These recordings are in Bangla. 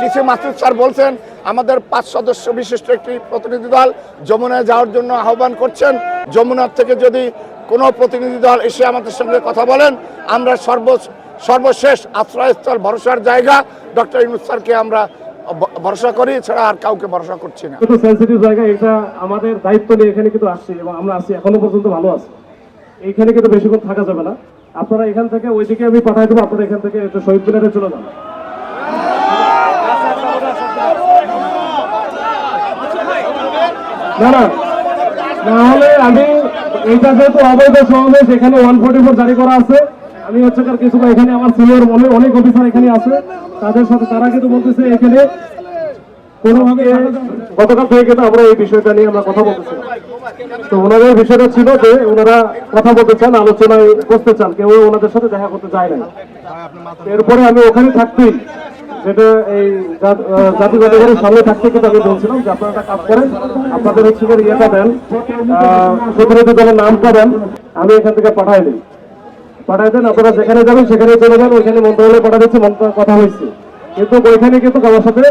ডিসি মাসুদ স্যার বলছেন, আমাদের পাঁচ সদস্য বিশিষ্ট একটি প্রতিনিধি দল যমুনায় যাওয়ার জন্য আহ্বান করছেন। যমুনার থেকে যদি কোনো প্রতিনিধি দল এসে আমাদের সঙ্গে কথা বলেন, আমরা সর্ব সর্বশেষ আশ্রয়স্থল ভরসার জায়গা ডক্টর ইউনুস স্যারকে আমরা ভরসা করি ছাড়া আর কাউকে ভরসা করছি না। সেন্সিটিভ জায়গা, এটা আমাদের দায়িত্ব নিয়ে এখানে কিন্তু আসছি এবং আমরা আছি এখনও পর্যন্ত ভালো আছি। এইখানে কিন্তু বেশিক্ষণ থাকা যাবে না। আপনারা এখান থেকে ওইদিকে আমি পাঠাই দেবো, আপনারা এখান থেকে শহীদ মিনারে চলে যান। আমি যেহেতু এখানে ওয়ান ফোর্টি ফোর জারি করা আছে। আমি হচ্ছে কিছু এখানে আমার সিনিয়র অনেক এখানে আছে। তাদের সাথে তারা কিন্তু বলতেছে এখানে কোনোভাবে গতকাল থেকে আমরা এই বিষয়টা নিয়ে আমরা কথা তো ওনাদের বিষয়টা ছিল যে ওনারা কথা বলতে চান, আলোচনায় বসতে চান। কেউ ওনাদের সাথে দেখা করতে যায় না। এরপরে আমি ওখানে থাকতেই যেটা এই জা- আহ, জাতি জাতিঘরের সামনে কিন্তু আমি বলছিলাম যে আপনারা কাজ করেন আপনাদের হচ্ছে ইয়েটা দেন প্রতিনিধি দলের নামটা দেন আমি এখান থেকে পাঠাই দিই। পাঠাই দেন আপনারা যেখানে যাবেন সেখানে চলে যান ওইখানে মন্ত্রণালয়ে পাঠা দিচ্ছি কথা হয়েছে। কিন্তু ওইখানে কিন্তু আমার সাথে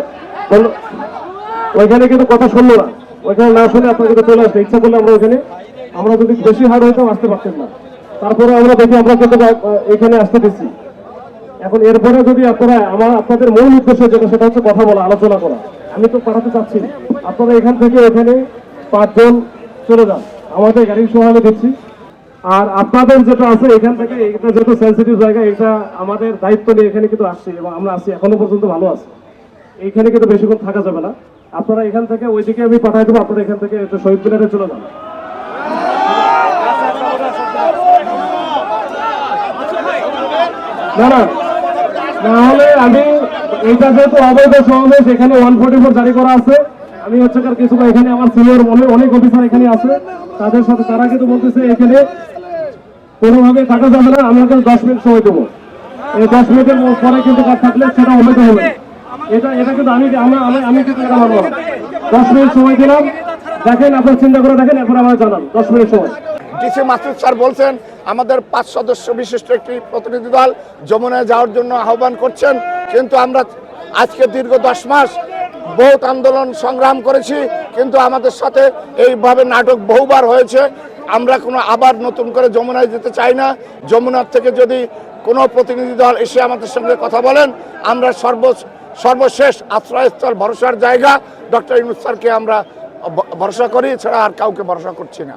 ওইখানে কিন্তু কথা শুনলো না। ওইখানে না শুনে আপনার কিন্তু চলে আসবে ইচ্ছা করলে আমরা ওইখানে আমরা যদি বেশি হার হইতাম আসতে পারতেন না। তারপরে আমরা দেখি আমরা কিন্তু এখানে আসতে দিচ্ছি। এখন এরপরে যদি আপনারা আমার, আপনাদের মূল উদ্দেশ্য যেটা, সেটা হচ্ছে কথা বলা, আলোচনা করা। আমি তো পাঠাতে চাচ্ছি। আপনারা এখান থেকে এখানে পাঁচজন চলে যান। আমাদের গাড়ির সহ আমি দিচ্ছি। আর আপনাদের যেটা আছে, এখান থেকে এটা যেহেতু সেন্সিটিভ জায়গা, এটা আমাদের দায়িত্ব নিয়ে এখানে কিন্তু আসছি এবং আমরা আছি, এখনও পর্যন্ত ভালো আছি। এইখানে কিন্তু বেশিক্ষণ থাকা যাবে না। আপনারা এখান থেকে ওইদিকে আমি পাঠাই দেবো, আপনারা এখান থেকে শহীদ মিনারে চলে যান। না না। নাহলে আমি এইটা যেহেতু অবৈধ সমাবেশ, এখানে ওয়ান ফোর্টি ফোর জারি করা আছে। আমি হচ্ছে কিছু এখানে আমার সিনিয়র অনেক অনেক অফিসার এখানে আছে। তাদের সাথে তারা কিন্তু বলতেছে, এখানে কোনোভাবে যাবে না দশ মিনিট সময় দেবো। এই দশ মিনিটের পরে কিন্তু কাজ থাকলে সেটা অবৈধ হবে। এটা এটা কিন্তু আমি আমি আমি কিন্তু এটা দশ মিনিট সময় দিলাম। দেখেন, আপনার চিন্তা করে দেখেন এরপর আমার জানান, দশ মিনিট সময়। ডিসি মাসুদ স্যার বলছেন, আমাদের পাঁচ সদস্য বিশিষ্ট একটি প্রতিনিধি দল যমুনায় যাওয়ার জন্য আহ্বান করছেন। কিন্তু আমরা আজকে দীর্ঘ দশ মাস বহুত আন্দোলন সংগ্রাম করেছি, কিন্তু আমাদের সাথে এইভাবে নাটক বহুবার হয়েছে। আমরা কোনো আবার নতুন করে যমুনায় যেতে চাই না। যমুনার থেকে যদি কোনো প্রতিনিধি দল এসে আমাদের সঙ্গে কথা বলেন, আমরা সর্ব সর্বশেষ আশ্রয়স্থল ভরসার জায়গা ডক্টর ইউনুস স্যারকে আমরা ভরসা করি ছাড়া আর কাউকে ভরসা করছি না।